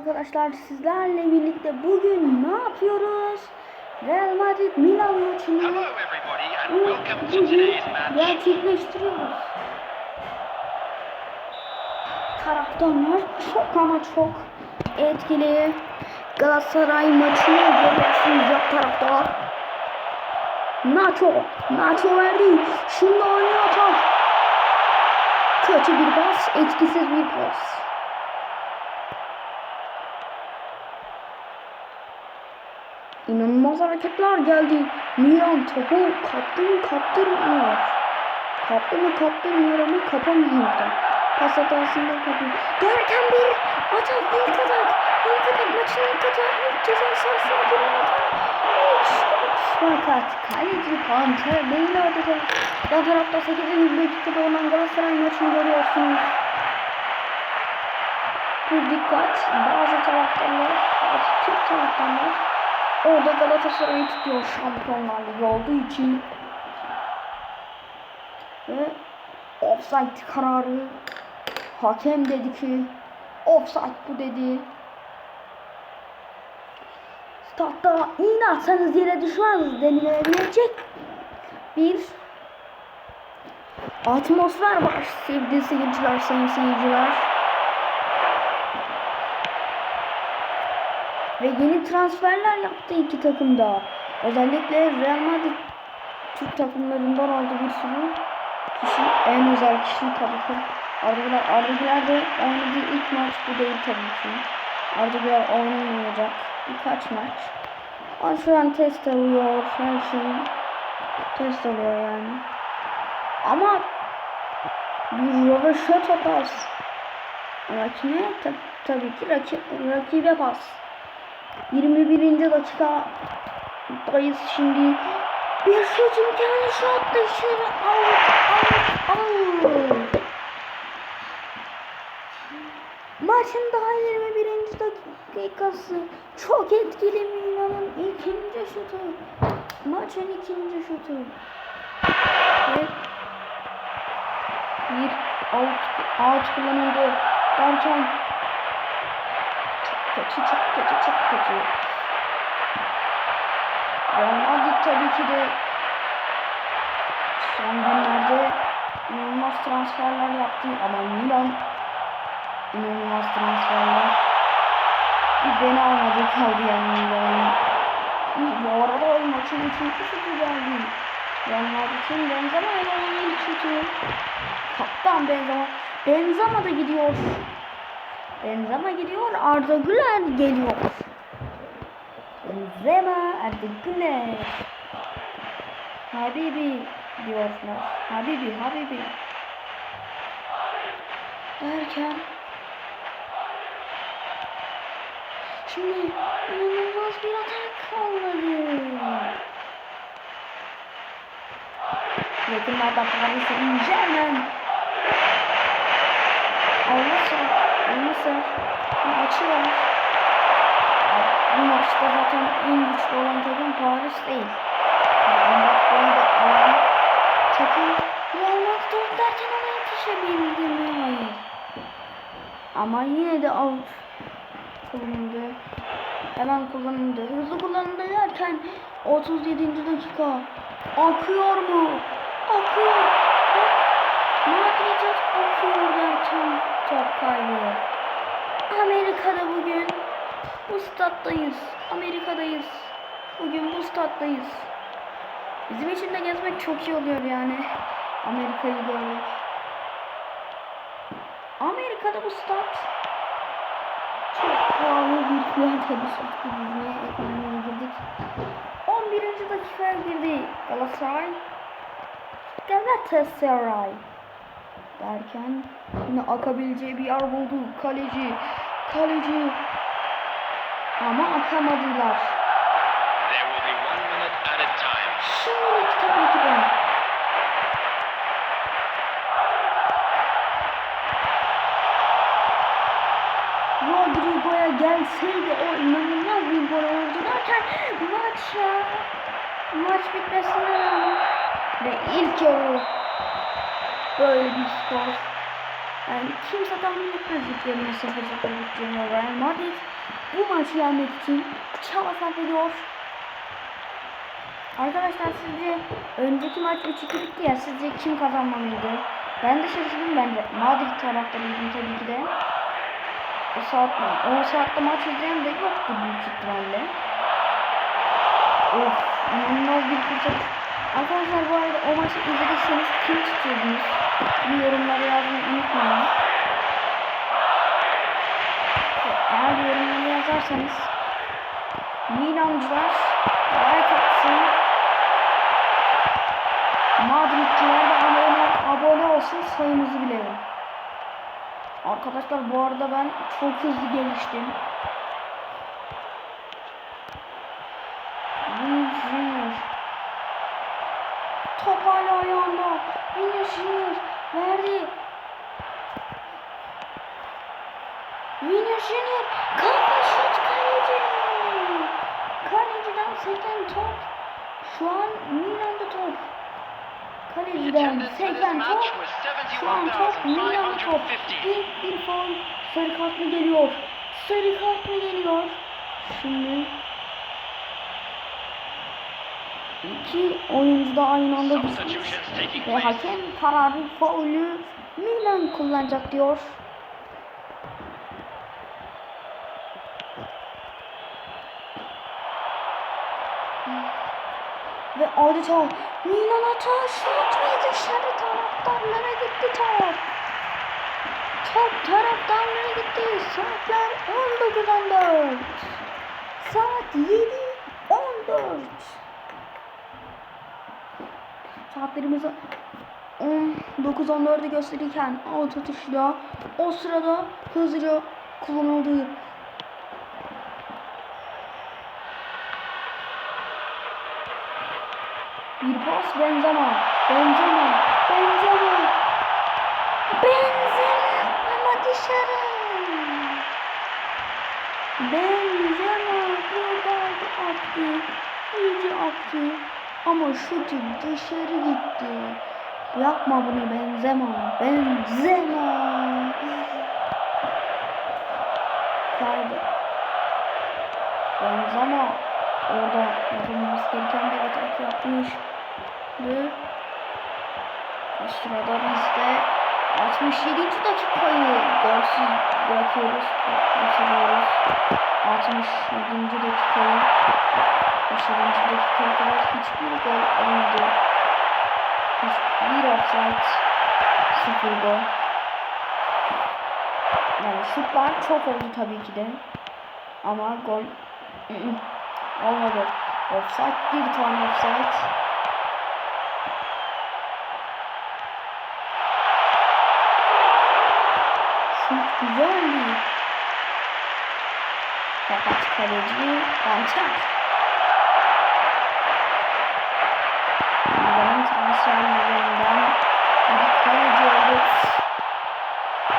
arkadaşlar sizlerle birlikte bugün ne yapıyoruz? Real Madrid Milan maçını bugün gerçekleştiriyoruz. Taraftarlar çok ama çok etkili. Galatasaray maçını görüyorsunuz ya taraftar. Nacho, Nacho verdi. Şimdi oynuyor top. Kötü bir pas, etkisiz bir pas. İnanılmaz hareketler geldi. Milan topu kaptı mı kaptırmıyor. Kaptı mı kaptırmıyor ama kapamıyor da. Pas hatasında kapıyor. Derken bir atak ilk atak. İlk atak maçın ilk atağı. İlk ceza sahasına girmedi. Fakat kaleci Panter değil orada. Yan tarafta 8. dakikada olan Galatasaray maçını görüyorsunuz. Bu dikkat bazı taraftarlar, bazı Türk taraftarlar orada Galatasaray'ı tutuyor Şampiyonlar Ligi olduğu için. Ve offside kararı hakem dedi ki offside bu dedi. Statta iğne atsanız yere düşmez denilebilecek bir atmosfer var sevgili seyirciler, sayın seyirciler. Ve yeni transferler yaptı iki takım da. Özellikle Real Madrid Türk takımlarından aldı bir sürü kişi. En özel kişi tabii ki. Arda Güler, de oynadığı ilk maç bu değil tabii ki. Arda Güler oynamayacak birkaç maç. Ama şu an test alıyor. Her şey test alıyor yani. Ama bir röveşata pas. Rakibe ta tabii ki rakip, rakibe pas. 21. dakika. Dayız şimdi. Bir şut imkanı şut dışarı. Out out out Maçın daha 21. dakikası. Çok etkili Milan'ın ikinci şutu. Maçın ikinci şutu. Ve bir out, out kullanıldı. Derken çok kötü çok kötü çok kötü Real Madrid tabii ki de son günlerde inanılmaz transferler yaptı ama Milan inanılmaz transferler bir beni almadı kaldı yani Milan'ın. Bu arada maçın üçüncü şutu geldi. Real Madrid'in Benzema ile şutu. Kaptan Benzema. Benzema da gidiyor. Benzema gidiyor. Arda Güler geliyor. Benzema Arda Güler. Habibi diyorlar. Habibi, Habibi. Derken Şimdi inanılmaz bir atak olmadı. Yakınlarda Paris Saint Germain. Olmazsa, olmazsa açıyor. Bu maçta zaten en güçlü olan takım Paris değil. Mbappe'yi de alan takım Real Madrid derken ona yetişebildi mi? Hayır. Ama yine de out kullanıldı. Hemen kullanıldı. Hızlı kullanıldı derken 37. dakika. Akıyor mu? Akıyor. Madrid akıyor derken top kaybı. Amerika'da bugün bu stat'tayız. Amerika'dayız. Bugün bu stat'tayız. Bizim için de gezmek çok iyi oluyor yani. Amerika'yı görmek. Amerika'da bu stat çok pahalı bir fiyat tabi soktu bizimle ekonomiye girdik. 11. dakikaya girdi Galatasaray. Galatasaray derken yine akabileceği bir yer buldu. Kaleci, kaleci a time. Şimdilik tabii ki de. Rodrigo'ya gelseydi o inanılmaz bir gol olurdu derken maça maç bitmesine rağmen ve ilk yarı böyle bir skor Yani kimse tahmin etmez liglerinin 0-0 biteceğini. Real Madrid bu maçı yenmek için çaba sarf ediyor. Arkadaşlar sizce önceki maç 3-2 bitti ya sizce kim kazanmalıydı? Ben de şaşırdım ben de. Madrid taraftarıydım tabii ki de. O saat o saatte maç izleyen de yoktu büyük ihtimalle. Of inanılmaz bir fırsat. Arkadaşlar bu arada o maçı izlediyseniz kim tutuyordunuz? Bir yorumlara yazmayı unutmayın. Eğer yorumlara yazarsanız Milancılar like atsın. Madridciler de abone, abone olsun sayımızı bilelim. Arkadaşlar bu arada ben çok hızlı geliştim. Junior. Top hala ayağında. Junior verdi. Vinicius Junior. Kafa şut kaleci. Kaleciden seken top. Şu an Milan'da top. Kaleciden seken top. Şu an top Milan'da top. 71,550. Bir, faul. Sarı kart mı geliyor? Sarı kart mı geliyor? Şimdi iki oyuncu da aynı anda düşmüş. Ve hakem kararı faulü Milan kullanacak diyor. Ve adeta Milan atağı ve dışarı taraftarlara gitti top. Top taraftarlara gitti. Saatler 19.14. Saat 7.14. Saatlerimizi 19.14'ü gösterirken auto tuşuyla o sırada hızlıca kullanıldığı bir pas Benzema. Benzema Benzema. Benzema ama dışarı. Benzema burada attı iyice attı. Ama şutu dışarı gitti. Yapma bunu Benzema Benzema. Kaydı. Benzema orada yapılması gereken bir atak yapmış ve sırada biz de 67. dakikayı golsüz bırakıyoruz. Bitiriyoruz 67. dakikayı 67. dakikaya kadar hiçbir gol olmadı hiçbir offside sıfır gol yani şutlar çok oldu tabii ki de. Ama gol olmadı. Offside bir tane offside Şut güzeldi. Fakat kaleci Panter. Milan'ın transferlerinden bir kaleci oldu.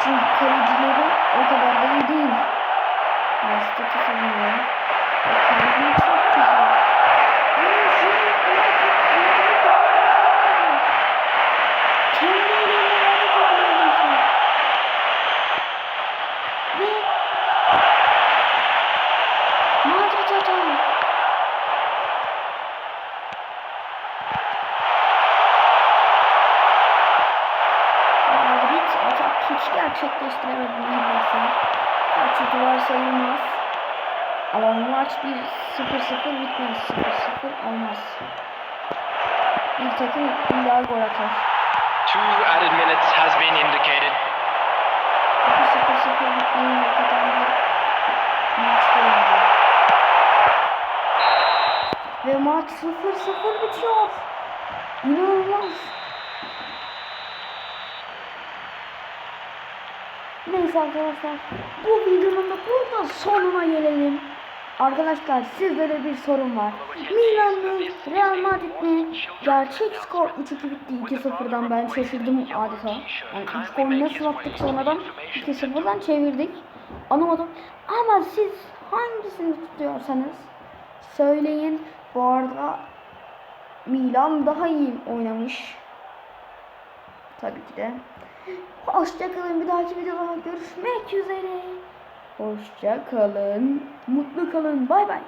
Çünkü kalecileri o kadar da iyi değil. Rastı savunuyor. O kaleci çok güzel. Ama şimdi kendi eliyle verdi topu neredeyse. Ve Madrid atağı. Madrid atak hiç gerçekleştiremedi neredeyse. Kaçı duvar sayılmaz. Ama maç bir 0-0 bitmez. 0-0 olmaz. Bir takım illa gol atar. Two added minutes has been indicated. Çünkü 0-0 bitmeyi hakikaten bir maç değil. Ve maç 0-0 bitiyor. İnanılmaz. Neyse arkadaşlar. Bu videonun da burada sonuna gelelim. Arkadaşlar sizlere bir sorun var. Milan mı? Real Madrid mi? Gerçek skor 3-2 bitti 2-0'dan ben şaşırdım adeta. Yani 3 gol nasıl attık sonradan 2-0'dan çevirdik. Anlamadım. Ama siz hangisini tutuyorsanız söyleyin. Bu arada Milan daha iyi oynamış. Tabii ki de. Hoşçakalın. Bir dahaki videoda görüşmek üzere. Hoşçakalın. Mutlu kalın. Bay bay.